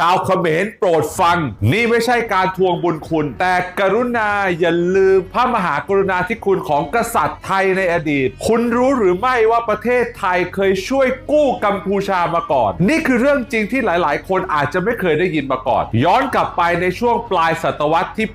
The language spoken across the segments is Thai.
ชาวเขมรโปรดฟัง นี่ไม่ใช่การทวงบุญคุณ แต่กรุณาอย่าลืมพระมหากรุณาธิคุณของกษัตริย์ไทยในอดีต คุณรู้หรือไม่ว่าประเทศไทยเคยช่วยกู้กัมพูชามาก่อน นี่คือเรื่องจริงที่หลาย ๆ คนอาจจะไม่เคยได้ยินมาก่อน ย้อนกลับไปในช่วงปลายศตวรรษที่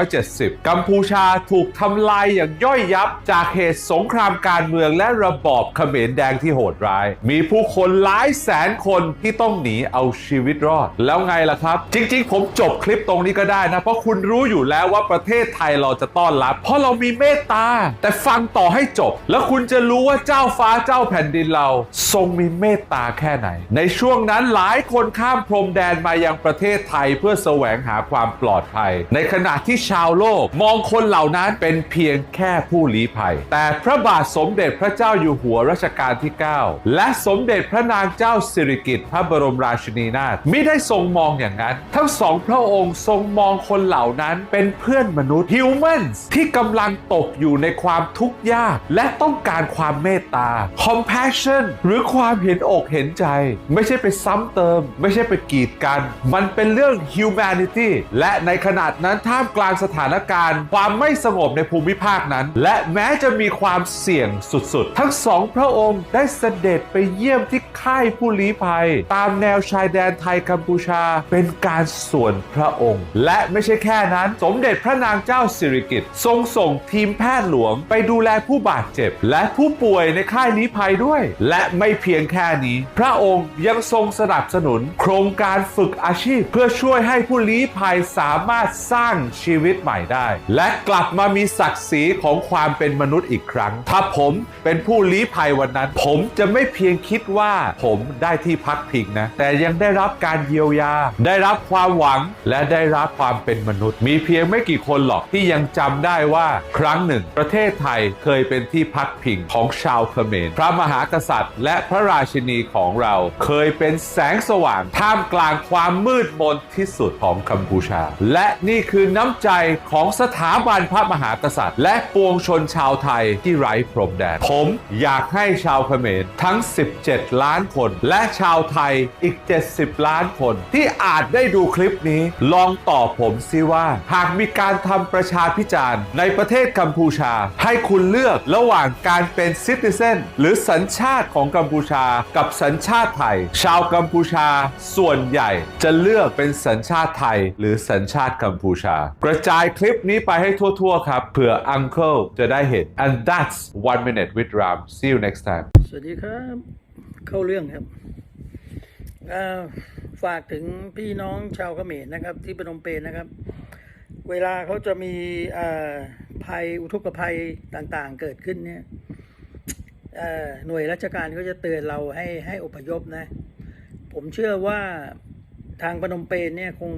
1970 กัมพูชาถูกทำลายอย่างย่อยยับจากเหตุสงครามการเมืองและระบอบเขมรแดงที่โหดร้าย มีผู้คนหลายแสนคนที่ต้องหนีเอาชีวิตรอดแล้วไงล่ะครับ จริง ๆ ผมจบคลิปตรงนี้ก็ได้นะ เพราะคุณรู้อยู่แล้วว่าประเทศไทยเราจะต้อนรับ เพราะเรามีเมตตา แต่ฟังต่อให้จบ แล้วคุณจะรู้ว่าเจ้าฟ้าเจ้าแผ่นดินเรา ทรงมีเมตตาแค่ไหน ในช่วงนั้นหลายคนข้ามพรมแดนมายังประเทศไทยเพื่อแสวงหาความปลอดภัย ในขณะที่ชาวโลกมองคนเหล่านั้นเป็นเพียงแค่ผู้ลี้ภัย แต่พระบาทสมเด็จพระเจ้าอยู่หัวรัชกาลที่ 9 และสมเด็จพระนางเจ้าสิริกิติ์พระบรมราชินีนาถมิได้ทรงมองอย่างนั้น ทั้งสองพระองค์ทรงมองคนเหล่านั้นเป็นเพื่อนมนุษย์ humans ที่กำลังตกอยู่ในความทุกข์ยาก และต้องการความเมตตา compassion หรือความเห็นอกเห็นใจ ไม่ใช่ไปซ้ำเติม ไม่ใช่ไปกีดกัน มันเป็นเรื่อง humanity และในขนาดนั้นท่ามกลางสถานการณ์ ความไม่สงบในภูมิภาคนั้น และแม้จะมีความเสี่ยงสุดๆ ทั้งสองพระองค์ได้เสด็จไปเยี่ยมที่ค่ายผู้ลี้ภัย ตามแนวชายแดนไทยกัมพูชาเป็นการส่วนพระองค์ และไม่ใช่แค่นั้น สมเด็จพระนางเจ้าสิริกิติ์ทรงส่งทีมแพทย์หลวงไปดูแลผู้บาดเจ็บ และผู้ป่วยในค่ายลี้ภัยด้วย และไม่เพียงแค่นี้ พระองค์ยังทรงสนับสนุน โครงการฝึกอาชีพ เพื่อช่วยให้ผู้ลี้ภัยสามารถสร้างชีวิตใหม่ได้ และกลับมามีศักดิ์ศรีของความเป็นมนุษย์อีกครั้ง ถ้าผมเป็นผู้ลี้ภัยวันนั้น ผมจะไม่เพียงคิดว่าผมได้ที่พักพิงนะ แต่ยังได้รับการเยียวยา ได้รับความหวังและได้รับความเป็นมนุษย์ มีเพียงไม่กี่คนหรอกที่ยังจำได้ว่าครั้งหนึ่ง ประเทศไทยเคยเป็นที่พักพิงของชาวเขมรพระมหากษัตริย์ และพระราชินีของเรา เคยเป็นแสงสว่างท่ามกลางความมืดมนที่สุดของกัมพูชา และนี่คือน้ำใจของสถาบันพระมหากษัตริย์ และปวงชนชาวไทยที่ไร้พรมแดน ผมอยากให้ชาวเขมรทั้ง 17 ล้านคน และชาวไทยอีก 70 ล้านคนที่อาจได้ดูคลิปนี้ลองตอบผมซิว่า หากมีการทำประชาพิจารณ์ในประเทศกัมพูชา ให้คุณเลือกระหว่างการเป็นซิติเซนหรือสัญชาติของกัมพูชา กับสัญชาติไทย ชาวกัมพูชาส่วนใหญ่จะเลือกเป็นสัญชาติไทย หรือสัญชาติกัมพูชา กระจายคลิปนี้ไปให้ทั่วๆครับเผื่อ Uncle จะได้เห็น and that's one minute with Ram see you next time สวัสดีครับ เข้าเรื่องครับเอ่อ ฝากถึงพี่น้องชาวเขมรนะครับ ที่พนมเปญนะครับ เวลาเขาจะมีภัยอุทกภัยต่างๆ เกิดขึ้นเนี่ยหน่วยราชการเขาจะเตือนเราให้ให้อพยพนะ ผมเชื่อว่าทางพนมเปญเนี่ยคง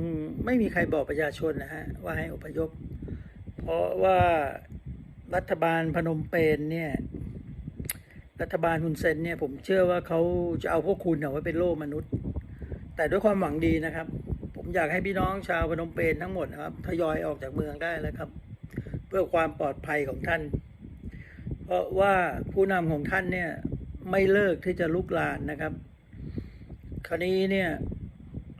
ไม่มีใครบอกประชาชนนะฮะว่าให้อพยพ เพราะว่ารัฐบาลพนมเปญเนี่ยรัฐบาลฮุนเซนเนี่ยผมเชื่อว่าเขาจะเอาพวกคุณเอาไว้เป็นโล่มนุษย์ แต่ด้วยความหวังดีนะครับ ผมอยากให้พี่น้องชาวพนมเปญทั้งหมดนะครับทยอยออกจากเมืองได้แล้วครับ เพื่อความปลอดภัยของท่าน เพราะว่าผู้นำของท่านเนี่ยไม่เลิกที่จะลุกลานนะครับ คราวนี้เนี่ย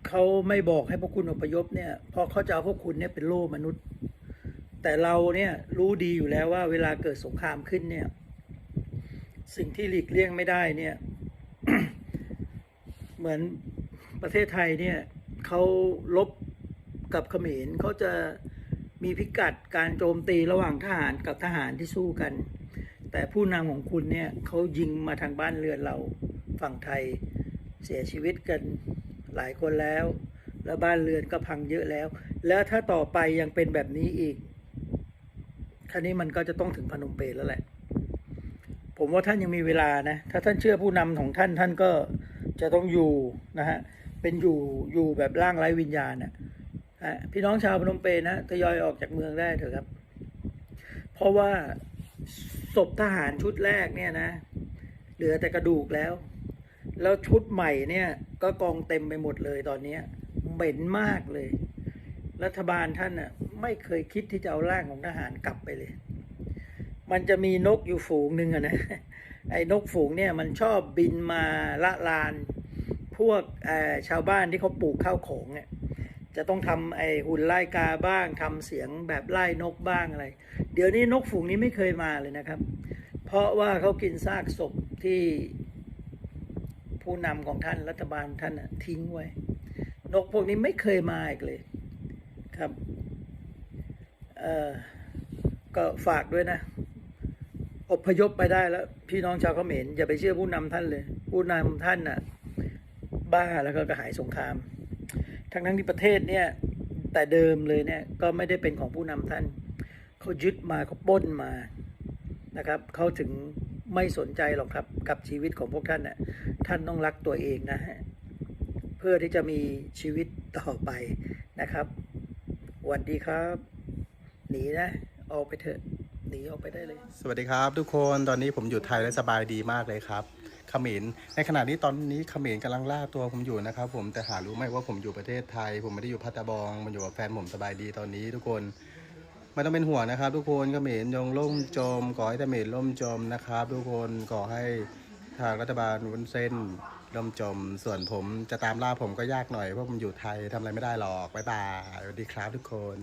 เขาไม่บอกให้พวกคุณอพยพเนี่ยเพราะเขาจะเอาพวกคุณเนี่ยเป็นโล่มนุษย์ แต่เราเนี่ยรู้ดีอยู่แล้วว่าเวลาเกิดสงครามขึ้นเนี่ย สิ่งที่หลีกเลี่ยงไม่ได้เนี่ย เหมือน ประเทศไทยเนี่ยเขาลบกับเขมรเขาจะมีพิกัดการโจมตีระหว่างทหารกับทหารที่สู้กัน แต่ผู้นำของคุณเนี่ยเขายิงมาทางบ้านเรือนเราฝั่งไทยเสียชีวิตกันหลายคนแล้ว แล้วบ้านเรือนก็พังเยอะแล้ว แล้วถ้าต่อไปยังเป็นแบบนี้อีกครานี้มันก็จะต้องถึงพนมเปญแล้วแหละ ผมว่าท่านยังมีเวลานะ ถ้าท่านเชื่อผู้นำของท่านท่านก็จะต้องอยู่นะฮะ เป็นอยู่อยู่แบบร่างไร้วิญญาณนะฮะพี่น้องชาวพนมเปญนะทยอยออกจากเมืองได้เถอะครับ เพราะว่าศพทหารชุดแรกเนี่ยนะ เหลือแต่กระดูกแล้ว แล้วชุดใหม่เนี่ย ก็กองเต็มไปหมดเลยตอนนี้เหม็นมากเลย รัฐบาลท่านน่ะไม่เคยคิดที่จะเอาร่างของทหารกลับไปเลย มันจะมีนกอยู่ฝูงหนึ่งอะนะไอ้นกฝูงเนี่ยมันชอบบินมาละลาน วกชาวบ้านที่เขาปลูกข้าวโขงเนี่ยจะต้องทำไอหุ่นไล่กาบ้างทำเสียงแบบไล่นกบ้างอะไร เดี๋ยวนี้นกฝูงนี้ไม่เคยมาเลยนะครับ เพราะว่าเขากินซากศพที่ผู้นำของท่านรัฐบาลท่านทิ้งไว้ นกพวกนี้ไม่เคยมาอีกเลยครับเอ่อก็ฝากด้วยนะ อพยพไปได้แล้ว พี่น้องชาวเขมรอย่าไปเชื่อผู้นำท่านเลย ผู้นำท่านน่ะ บ้าแล้วก็กระหายสงคราม ทั้งทั้งที่ประเทศเนี่ยแต่เดิมเลยเนี่ยก็ไม่ได้เป็นของผู้นำท่าน เขายึดมาเขาป้นมานะครับเขาถึงไม่สนใจหรอกครับกับชีวิตของพวกท่านน่ะท่านต้องรักตัวเองนะฮะเพื่อที่จะมีชีวิตต่อไปนะครับสวัสดีครับ หนีนะออกไปเถอะหนีออกไปได้เลย สวัสดีครับ ทุกคนตอนนี้ผมอยู่ไทยและสบายดีมากเลยครับ เขมรในขณะนี้ตอนนี้เขมรกำลังล่าตัวผมอยู่นะครับ ผมแต่หารู้ไหมว่าผมอยู่ประเทศไทย ผมไม่ได้อยู่พัทบองมันอยู่กับแฟนผมสบายดีตอนนี้ทุกคนไม่ต้องเป็นห่วงนะครับ ทุกคนเขมรยงล่มจมขอให้เขมรล่มจมนะครับ ทุกคนขอให้ทางรัฐบาลวุ้นเส้นล่มจม ส่วนผมจะตามล่าผมก็ยากหน่อยเพราะผมอยู่ไทยทำอะไรไม่ได้หรอกบ๊ายบายสวัสดีครับทุกคน